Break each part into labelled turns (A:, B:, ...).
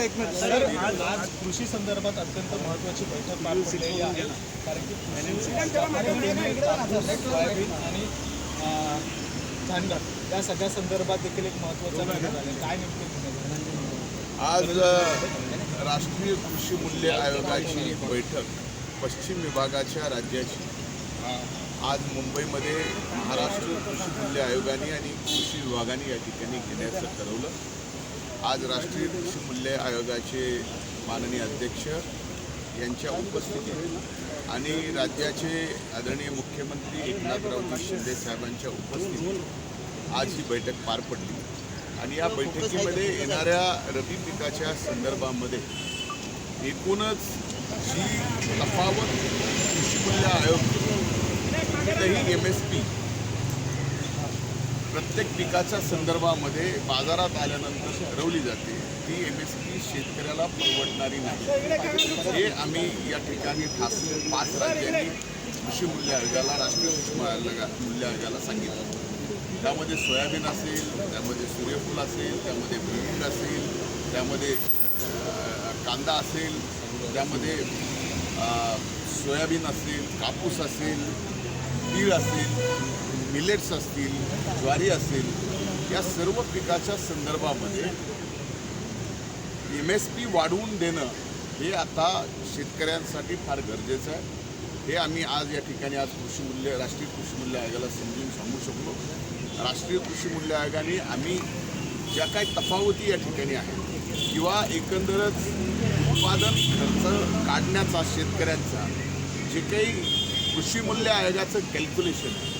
A: एक minute.
B: Sir आज आज कृषी संदर्भात अत्यंत महत्वाची बैठक पार पडलेली आहे. कारण की सोयाबीन आणि धानगड या सगळ्या संदर्भात देखील एक महत्त्वाचा निर्णय झाला. काय नेमके?
C: आज राष्ट्रीय कृषी मूल्य आयोगाची बैठक पश्चिम विभागाच्या राज्याची. आज मुंबईमध्ये महाराष्ट्र कृषी मूल्य आयोगाने आणि कृषी विभागाने या ठिकाणी घेण्याचं ठरवलं. आज राष्ट्रीय कृषी मूल्य आयोगाचे माननीय अध्यक्ष यांच्या उपस्थितीत आणि राज्याचे आदरणीय मुख्यमंत्री एकनाथरावजी शिंदे साहेबांच्या उपस्थितीत आज ही बैठक पार पडली. आणि या बैठकीमध्ये येणाऱ्या रबी पिकाच्या संदर्भामध्ये एकूणच जी तफावत कृषी मूल्य आयोग कुठेही एम एस पी प्रत्येक पिकाच्या संदर्भामध्ये बाजारात आल्यानंतर ठरवली जाते ती एम एस पी शेतकऱ्याला परवडणारी नाही. हे आम्ही या ठिकाणी खास पाच राज्यांनी कृषी मूल्य आयोगाला राष्ट्रीय कृषी मूल्य आयोगाला सांगितलं. त्यामध्ये सोयाबीन असेल त्यामध्ये सूर्यफूल असेल त्यामध्ये भुईमुग असेल त्यामध्ये कांदा असेल त्यामध्ये सोयाबीन असेल कापूस असेल तीळ असेल मिलेट्स असतील ज्वारी असेल या सर्व पिकाच्या संदर्भामध्ये एम एस पी वाढवून देणं हे आता शेतकऱ्यांसाठी फार गरजेचं आहे. हे आम्ही आज या ठिकाणी आज कृषी मूल्य राष्ट्रीय कृषी मूल्य आयोगाला समजून सांगू शकलो. राष्ट्रीय कृषी मूल्य आयोगाने आम्ही ज्या काही तफावती या ठिकाणी आहेत किंवा एकंदरच उत्पादन खर्च काढण्याचा शेतकऱ्यांचा जे काही कृषी मूल्य आयोगाचं कॅल्क्युलेशन आहे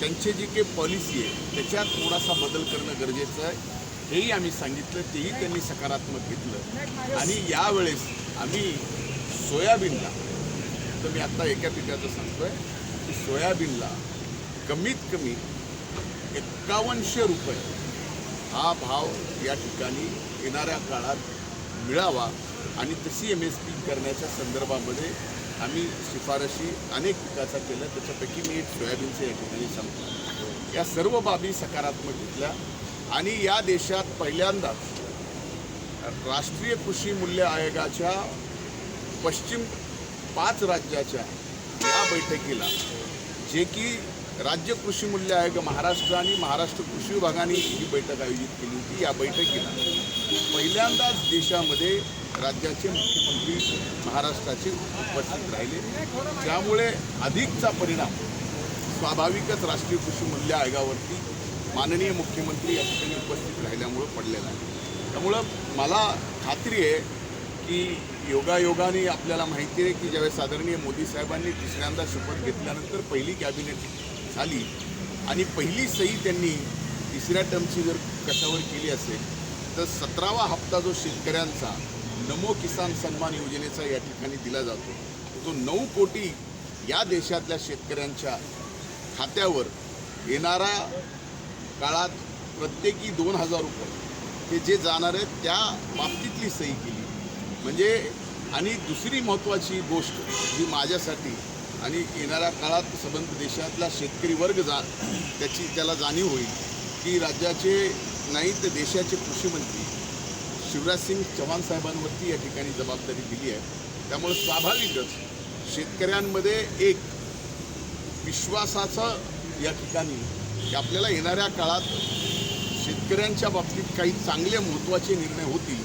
C: त्यांचे जी काही पॉलिसी आहे त्याच्यात थोडासा बदल करणं गरजेचं आहे. हेही आम्ही सांगितलं तेही त्यांनी सकारात्मक घेतलं. आणि यावेळेस आम्ही सोयाबीनला तर मी आत्ता एका पिकाचं सांगतोय की सोयाबीनला कमीत कमी एक्कावनशे रुपये हा भाव या ठिकाणी येणाऱ्या काळात मिळावा. आणि तशी एम एस पी करण्याच्या संदर्भामध्ये आम्ही शिफारशी अनेक पिकाचा केल्या त्याच्यापैकी मी एक सोयाबीनचं या ठिकाणी सांगतो. या सर्व बाबी सकारात्मक घेतल्या आणि या देशात पहिल्यांदाच राष्ट्रीय कृषी मूल्य आयोगाच्या पश्चिम पाच राज्याच्या या बैठकीला जे की राज्य कृषी मूल्य आयोग महाराष्ट्र आणि महाराष्ट्र कृषी विभागाने ही बैठक आयोजित केली होती या बैठकीला. पहिल्यांदाच देशामध्ये राज्याचे मुख्यमंत्री महाराष्ट्राचे उपस्थित राहिले. त्यामुळे अधिकचा परिणाम स्वाभाविकच राष्ट्रीय कृषी मूल्य आयोगावरती माननीय मुख्यमंत्री या ठिकाणी उपस्थित राहिल्यामुळं पडलेला आहे. त्यामुळं मला खात्री आहे की योगायोगाने आपल्याला माहिती आहे की ज्यावेळेस आदरणीय मोदी साहेबांनी तिसऱ्यांदा शपथ घेतल्यानंतर पहिली कॅबिनेट झाली आणि पहिली सही त्यांनी तिसऱ्या टर्मची जर कशावर केली असेल तर सतरावा हप्ता जो शेतकऱ्यांचा नमो किसान सन्मान योजनेचा या ठिकाणी दिला जातो. तो नऊ कोटी या देशातल्या शेतकऱ्यांच्या खात्यावर येणारा काळात प्रत्येकी दोन हजार रुपये हे जे जाणार आहेत त्या बाबतीतली सही केली. म्हणजे आणि दुसरी महत्त्वाची गोष्ट जी माझ्यासाठी आणि येणाऱ्या काळात संबंध देशातला शेतकरी वर्ग जा त्याची त्याला जाणीव होईल की राज्याचे नाही तर देशाचे कृषी मंत्री शिवराज सिंग चव्हाण साहेबांवरती या ठिकाणी जबाबदारी दिली आहे. त्यामुळे स्वाभाविकच शेतकऱ्यांमध्ये एक विश्वासाचं या ठिकाणी की आपल्याला येणाऱ्या काळात शेतकऱ्यांच्या बाबतीत काही चांगले महत्त्वाचे निर्णय होतील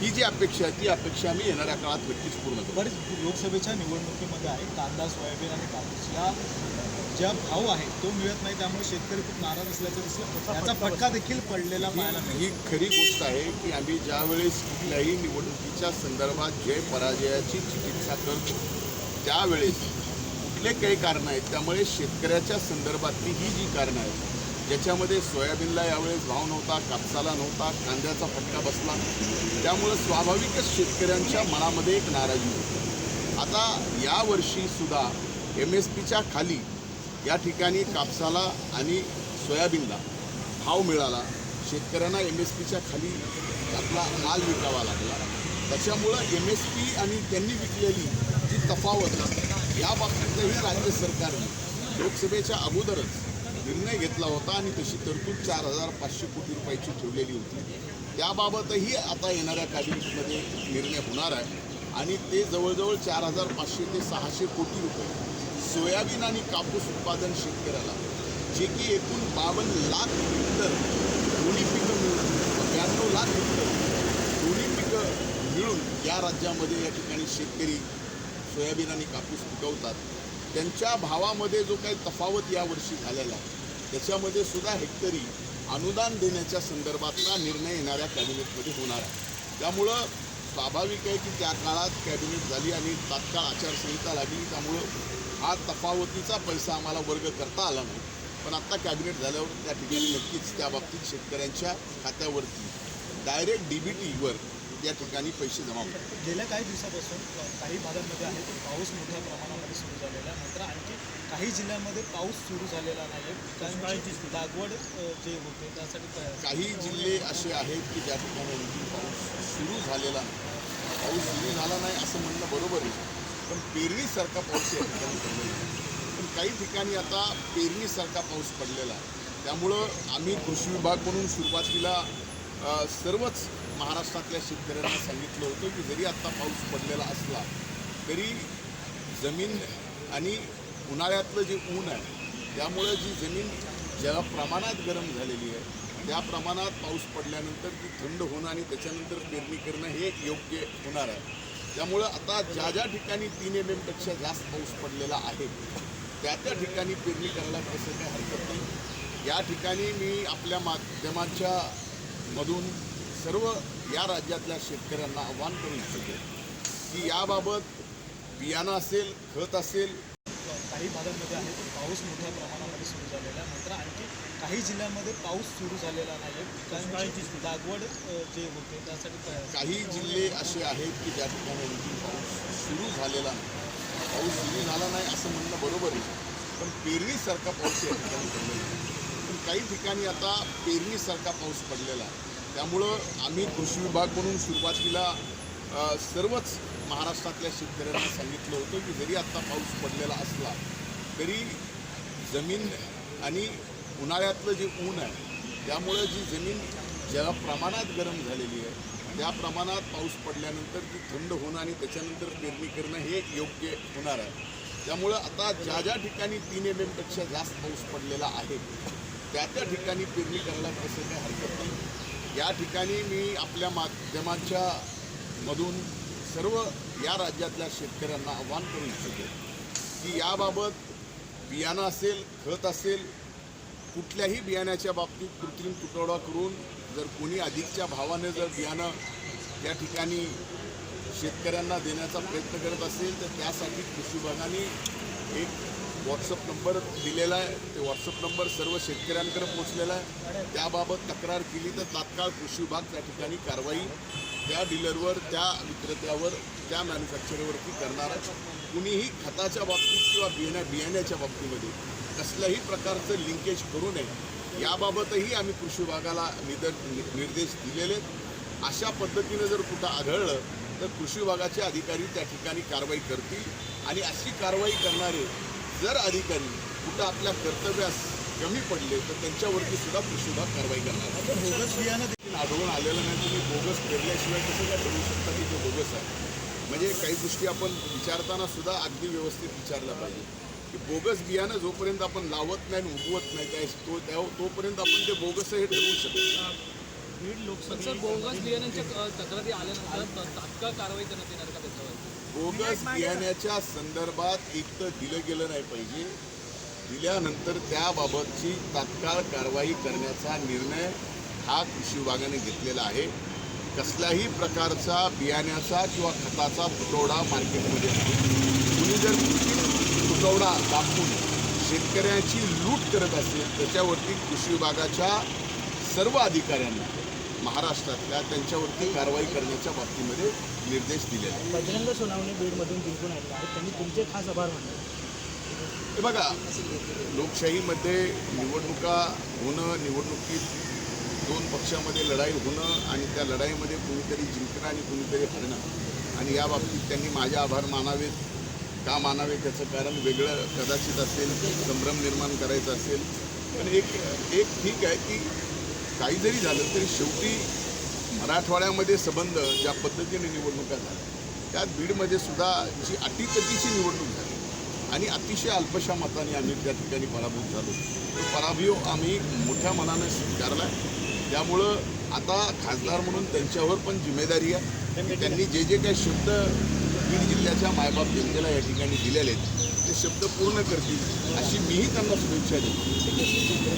C: ही जी अपेक्षा आहे ती अपेक्षा आम्ही येणाऱ्या काळात नक्कीच पूर्ण करू.
B: बरेच लोकसभेच्या निवडणुकीमध्ये आहे कांदा सोयाबीन आणि कापूस. या ज्या भाव आहे तो मिळत नाही त्यामुळे शेतकरी खूप नाराज असल्याचं दिसलं. याचा फटका देखील पडलेला पाहायला
C: ही खरी गोष्ट आहे की आम्ही ज्यावेळेस कुठल्याही निवडणुकीच्या संदर्भात जय पराजयाची चिकित्सा करतो त्यावेळेस कुठले काही कारणं आहेत त्यामुळे शेतकऱ्याच्या संदर्भातली ही जी कारणं आहेत ज्याच्यामध्ये सोयाबीनला यावेळेस भाव नव्हता कापसाला नव्हता कांद्याचा फटका बसला त्यामुळं स्वाभाविकच शेतकऱ्यांच्या मनामध्ये एक नाराजी होती. आता यावर्षी सुद्धा एम एस पीच्या खाली या ठिकाणी कापसाला आणि सोयाबीनला भाव मिळाला. शेतकऱ्यांना एम एस पीच्या खाली आपला माल विकावा लागला. त्याच्यामुळं एम एस पी आणि त्यांनी विकलेली जी तफावत या बाबतीतही राज्य सरकारने लोकसभेच्या अगोदरच निर्णय घेतला होता आणि तशी तरतूद चार हजार पाचशे कोटी रुपयाची ठेवलेली होती. त्याबाबतही आता येणाऱ्या कॅबिनेटमध्ये निर्णय होणार आहे. आणि ते जवळजवळ चार हजार पाचशे ते सहाशे कोटी रुपये सोयाबीन आणि कापूस उत्पादन शेतकऱ्याला जे की एकूण बावन्न लाख हेक्टर दोन्ही पिकं मिळून ब्याण्णव लाख हेक्टर दोन्ही पिकं मिळून या राज्यामध्ये या ठिकाणी शेतकरी सोयाबीन आणि कापूस पिकवतात. त्यांच्या भावामध्ये जो काही तफावत यावर्षी झालेला आहे त्याच्यामध्ये सुद्धा हेक्टरी अनुदान देण्याच्या संदर्भातला निर्णय येणाऱ्या कॅबिनेटमध्ये होणार आहे. त्यामुळं स्वाभाविक आहे की त्या काळात कॅबिनेट झाली आणि तात्काळ आचारसंहिता लागली. त्यामुळं हा तफावतीचा पैसा आम्हाला वर्ग करता आला नाही. पण आत्ता कॅबिनेट झाल्यावर त्या ठिकाणी नक्कीच त्या बाबतीत शेतकऱ्यांच्या खात्यावरती डायरेक्ट डी बी टीवर या ठिकाणी पैसे जमा होतात.
B: गेल्या काही दिवसापासून काही भागांमध्ये आहे तर पाऊस मोठ्या प्रमाणामध्ये सुरू झालेला आहे. मात्र आणखी काही जिल्ह्यांमध्ये पाऊस सुरू झालेला नाही लागवड जे होते त्यासाठी तयार
C: काही जिल्हे असे आहेत की ज्या ठिकाणी पाऊस सुरू झालेला नाही. पाऊस सुरू झाला नाही असं म्हणणं बरोबर आहे. पण पेरणीसारखा पाऊस या ठिकाणी पडलेला आहे. पण काही ठिकाणी आता पेरणीसारखा पाऊस पडलेला आहे. त्यामुळं आम्ही कृषी विभाग म्हणून सुरुवातीला सर्वच महाराष्ट्रातल्या शेतकऱ्यांना सांगितलं होतं की जरी आत्ता पाऊस पडलेला असला तरी जमीन आणि उन्हाळ्यातलं जे ऊन आहे त्यामुळं जी जमीन ज्या प्रमाणात गरम झालेली आहे त्या प्रमाणात पाऊस पडल्यानंतर ती थंड होणं आणि त्याच्यानंतर पेरणी करणं हे योग्य होणार आहे. त्यामुळं आता ज्या ज्या ठिकाणी तीन एम एमपेक्षा जास्त पाऊस पडलेला आहे त्या त्या ठिकाणी पेरणी करायला कसं काही हरकत नाही. या ठिकाणी मी आपल्या माध्यमाच्या मधून सर्व या राज्यातल्या शेतकऱ्यांना आव्हान करू इच्छितो की याबाबत बियाणं असेल खत असेल
B: काही भागांमध्ये आहे तर पाऊस मोठ्या प्रमाणामध्ये सुरू झालेला आहे. मात्र आणखी काही जिल्ह्यांमध्ये पाऊस सुरू झालेला नाही आहे पिकांची लागवड जे होते त्यासाठी तयार
C: काही जिल्हे असे आहेत की ज्या ठिकाणी पाऊस सुरू झालेला नाही. पाऊस सुरू झाला नाही असं म्हणणं बरोबर आहे. पण पेरणीसारखा पाऊस या ठिकाणी पडलेला पण काही ठिकाणी आता पेरणीसारखा पाऊस पडलेला आहे. त्यामुळं आम्ही कृषी विभाग म्हणून सुरुवातीला सर्वच महाराष्ट्रातल्या शेतकऱ्यांना सांगितलं होतं की जरी आत्ता पाऊस पडलेला असला तरी जमीन आणि उन्हाळ्यातलं जे ऊन आहे त्यामुळं जी जमीन ज्या प्रमाणात गरम झालेली आहे त्या प्रमाणात पाऊस पडल्यानंतर ती थंड होणं आणि त्याच्यानंतर पेरणी करणं हे योग्य होणार आहे. त्यामुळं आता ज्या ज्या ठिकाणी तीन एम एमपेक्षा जास्त पाऊस पडलेला आहे त्या त्या ठिकाणी पेरणी करायला कसं काही हरकत नाही? या ठिकाणी मी आपल्या माध्यमाच्या मधून सर्व या राज्यातल्या शेतकऱ्यांना आव्हान करू इच्छितो की याबाबत बियाणं असेल खत असेल कुठल्याही बियाण्याच्या बाबतीत कृत्रिम तुटवडा करून जर कोणी अधिकच्या भावाने जर बियाणं या ठिकाणी शेतकऱ्यांना देण्याचा प्रयत्न करत असेल तर त्यासाठी कृषी विभागाने एक व्हॉट्सअप नंबर दिलेला आहे. ते व्हॉट्सअप नंबर सर्व शेतकऱ्यांकडे पोहोचलेला आहे. त्याबाबत तक्रार केली तर तात्काळ कृषी विभाग त्या ठिकाणी कारवाई त्या डीलरवर त्या विक्रेत्यावर त्या मॅन्युफॅक्चरवरती करणार कुणीही खताच्या बाबतीत किंवा बियाण्या बियाण्याच्या बाबतीमध्ये कसल्याही प्रकारचं लिंकेज करू नये. याबाबतही आम्ही कृषी विभागाला निदर निर्देश दिलेले आहेत. अशा पद्धतीनं जर कुठं आढळलं तर कृषी विभागाचे अधिकारी त्या ठिकाणी कारवाई करतील. आणि अशी कारवाई करणारे जर अधिकारी कुठं आपल्या कर्तव्यास कमी पडले तर त्यांच्यावरती सुद्धा विभाग कारवाई करणार.
B: बोगस बियाणं देखील
C: आढळून आलेलं नाही. तुम्ही बोगस पेरल्याशिवाय कसं काय ठरवू शकता की ते बोगस आहे? म्हणजे काही गोष्टी आपण विचारताना सुद्धा अगदी व्यवस्थित विचारल्या पाहिजे की बोगस बियाणं जोपर्यंत आपण लावत नाही आणि उगवत नाही त्या तो त्या तोपर्यंत आपण ते बोगस हे ठरवू शकत.
A: सर बोगस बियाण्यांच्या तक्रारी आल्यानंतर त- तात्काळ कारवाई करण्यात येणार का त्याच्यावर?
C: बोगस बियाण्याच्या संदर्भात एक तर दिलं गेलं नाही पाहिजे. दिल्यानंतर त्याबाबतची तात्काळ कारवाई करण्याचा निर्णय हा कृषी विभागाने घेतलेला आहे. कसल्याही प्रकारचा बियाण्याचा किंवा खताचा तुटवडा मार्केटमध्ये तुम्ही कुणी जर तुटवडा दाखवून शेतकऱ्याची लूट करत असेल त्याच्यावरती कृषी विभागाच्या सर्व अधिकाऱ्यांना महाराष्ट्रातल्या त्यांच्यावरती कारवाई करण्याच्या बाबतीमध्ये निर्देश दिले आहेत.
D: बजरंग सोनावणे बीडमधून जिंकून आलेले आहेत. त्यांनी तुमचे खास आभार मानले.
C: हे बघा लोकशाहीमध्ये निवडणुका होणं निवडणुकीत दोन पक्षामध्ये लढाई होणं आणि त्या लढाईमध्ये कुणीतरी जिंकणं आणि कुणीतरी हरणं आणि या बाबतीत त्यांनी माझे आभार मानावेत. का मानावे त्याचं कारण वेगळं कदाचित असेल संभ्रम निर्माण करायचा असेल. पण एक एक ठीक आहे की काही जरी झालं तरी शेवटी मराठवाड्यामध्ये संबंध ज्या पद्धतीने निवडणुका झाल्या त्यात बीडमध्ये सुद्धा जी अटीतटीची निवडणूक झाली आणि अतिशय अल्पशा मताने आम्ही त्या ठिकाणी पराभूत झालो. तो पराभव आम्ही मोठ्या मनाने स्वीकारला त्यामुळं आता खासदार म्हणून त्यांच्यावर पण जिम्मेदारी आहे. त्यांनी जे जे काही शब्द बीड जिल्ह्याच्या मायबाप जनतेला या ठिकाणी दिलेले आहेत ते शब्द पूर्ण करतील अशी मीही त्यांना शुभेच्छा देतो.